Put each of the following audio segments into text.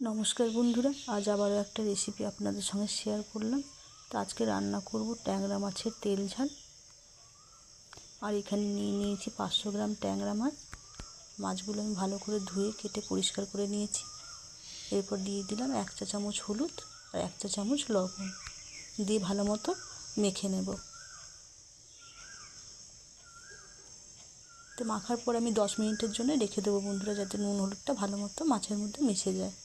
নমস্কার বন্ধুরা, আজ আবারও একটা রেসিপি আপনাদের সঙ্গে শেয়ার করলাম। তো আজকে রান্না করব ট্যাংরা মাছের তেল ঝাল। আর এখানে নিয়ে নিয়েছি পাঁচশো গ্রাম ট্যাংরা মাছ। মাছগুলো আমি ভালো করে ধুয়ে, কেটে পরিষ্কার করে নিয়েছি। এরপর দিয়ে দিলাম এক চা চামচ হলুদ আর এক চা চামচ লবণ। দিয়ে ভালো মতো মেখে নেব। তো মাখার পর আমি দশ মিনিটের জন্য রেখে দেবো বন্ধুরা, যাতে নুন হলুদটা ভালো মতো মাছের মধ্যে মিশে যায়।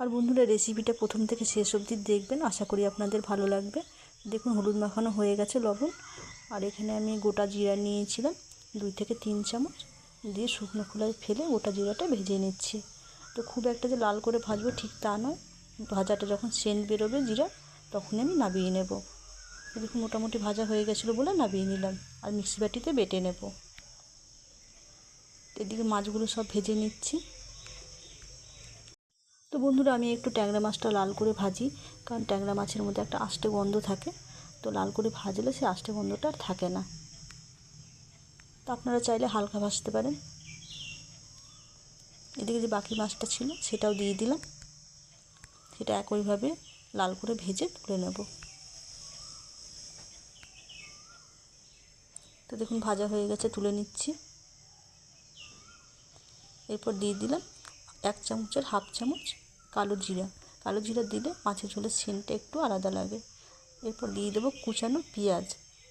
আর বন্ধুরা রেসিপিটা প্রথম থেকে শেষ অবধি দেখবেন। আশা করি আপনাদের ভালো লাগবে। দেখুন, হলুদ মাখানো হয়ে গেছে লবণ। আর এখানে আমি গোটা জিরা নিয়েছিলাম, দুই থেকে তিন চামচ। দিয়ে শুকনো খোলায় ফেলে গোটা জিরাটা ভেজে নিচ্ছি। তো খুব একটা যে লাল করে ভাজবো ঠিক তা নয়। ভাজাটা যখন সেন্ট বেরোবে জিরা, তখন আমি নাবিয়ে নেব। দেখুন মোটামুটি ভাজা হয়ে গেছিল বলে নাবিয়ে নিলাম। আর মিক্সি বাটিতে বেটে নেব। এদিকে মাছগুলো সব ভেজে নিচ্ছি। তো বন্ধুরা, আমি একটু ট্যাংরা মাছটা লাল করে ভাজি, কারণ ট্যাংরা মাছের মধ্যে একটা আষ্টে গন্ধ থাকে। তো লাল করে ভাজলে সেই আষ্টে গন্ধটা আর থাকে না। তো আপনারা চাইলে হালকা ভাজতে পারেন। এদিকে যে বাকি মাছটা ছিল, সেটাও দিয়ে দিলাম। সেটা একইভাবে লাল করে ভেজে তুলে নেব। তো দেখুন, ভাজা হয়ে গেছে, তুলে নিচ্ছি। এরপর দিয়ে দিলাম এক চামচের হাফ চামচ কালো জিরা। কালো জিরা দিলে মাছের ঝোলের সেন্টটা একটু আলাদা লাগে। এরপর দিয়ে দেবো কুচানো পেঁয়াজ।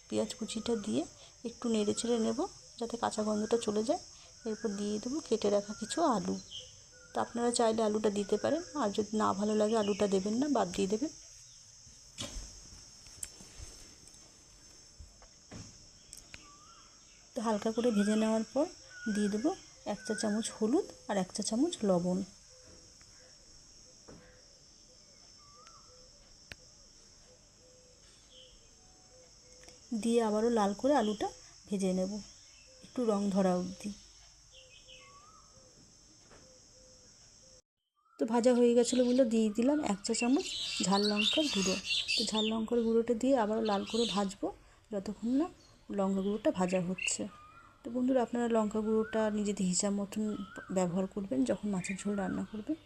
পেঁয়াজ কুচিটা দিয়ে একটু নেড়ে চেড়ে নেব যাতে কাঁচা গন্ধটা চলে যায়। এরপর দিয়ে দেবো কেটে রাখা কিছু আলু। তো আপনারা চাইলে আলুটা দিতে পারেন, আর যদি না ভালো লাগে আলুটা দেবেন না, বাদ দিয়ে দেবেন। তো হালকা করে ভেজে নেওয়ার পর দিয়ে দেবো এক চা চামচ হলুদ আর এক চা চামচ লবণ। দিয়ে আবারও লাল করে আলুটা ভেজে নেব। একটু রং ধরা অবধি। তো ভাজা হয়ে গেছিল বলে দিয়ে দিলাম এক চা চামচ ঝাল লঙ্কার গুঁড়ো। তো ঝাল লঙ্কার গুঁড়োটা দিয়ে আবারও লাল করে ভাজবো, যতক্ষণ না লঙ্কা গুঁড়োটা ভাজা হচ্ছে। তো বন্ধুরা আপনারা লঙ্কা গুঁড়োটা নিজেদের হিসাব মতন ব্যবহার করবেন যখন মাছের ঝোল রান্না করবেন।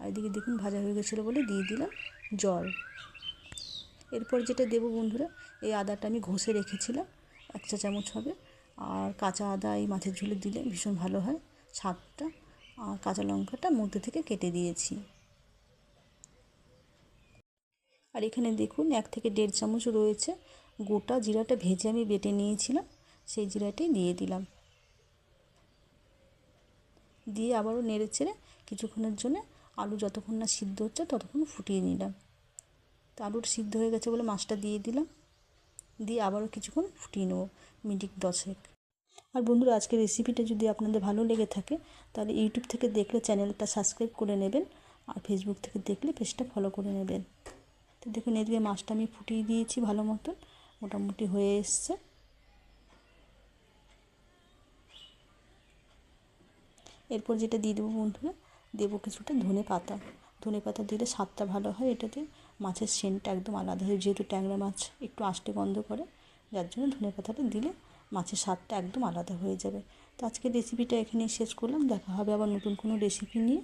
আর এদিকে দেখুন ভাজা হয়ে গেছিল বলে দিয়ে দিলাম জল। এরপর যেটা দেবো বন্ধুরা, এই আদাটা আমি ঘষে রেখেছিলাম, এক চা চামচ হবে। আর কাঁচা আদা এই মাছের ঝোলে দিলে ভীষণ ভালো হয় স্বাদটা। আর কাঁচা লঙ্কাটা মধ্যে থেকে কেটে দিয়েছি। আর এখানে দেখুন এক থেকে দেড় চামচ রয়েছে গোটা জিরাটা ভেজে আমি বেটে নিয়েছিলাম। সেই জিরাটাই দিয়ে দিলাম। দিয়ে আবারও নেড়ে চেড়ে কিছুক্ষণের জন্য আলু যতক্ষণ না সিদ্ধ হচ্ছে ততক্ষণ ফুটিয়ে নিলাম। তো আলুটা সিদ্ধ হয়ে গেছে বলে মাছটা দিয়ে দিলাম। দিয়ে আবারও কিছুক্ষণ ফুটিয়ে নেব মিনিট দশেক। আর বন্ধুরা, আজকের রেসিপিটা যদি আপনাদের ভালো লেগে থাকে, তাহলে ইউটিউব থেকে দেখলে চ্যানেলটা সাবস্ক্রাইব করে নেবেন আর ফেসবুক থেকে দেখলে পেজটা ফলো করে নেবেন। তো দেখুন, এদিকে মাছটা আমি ফুটিয়ে দিয়েছি ভালো মতন, মোটামুটি হয়ে এসছে। এরপর যেটা দিয়ে দেবো বন্ধুরা, দেবো কিছুটা ধনে পাতা। ধনে পাতা দিলে স্বাদটা ভালো হয়, এটাতে মাছের সেন্টটা একদম আলাদা হয়, যেহেতু ট্যাংরা মাছ একটু আষ্টে গন্ধ করে, যার জন্য ধনে পাতাটা দিলে মাছের স্বাদটা একদম আলাদা হয়ে যাবে। তো আজকে রেসিপিটা এখানেই শেষ করলাম, দেখা হবে আবার নতুন কোনো রেসিপি নিয়ে।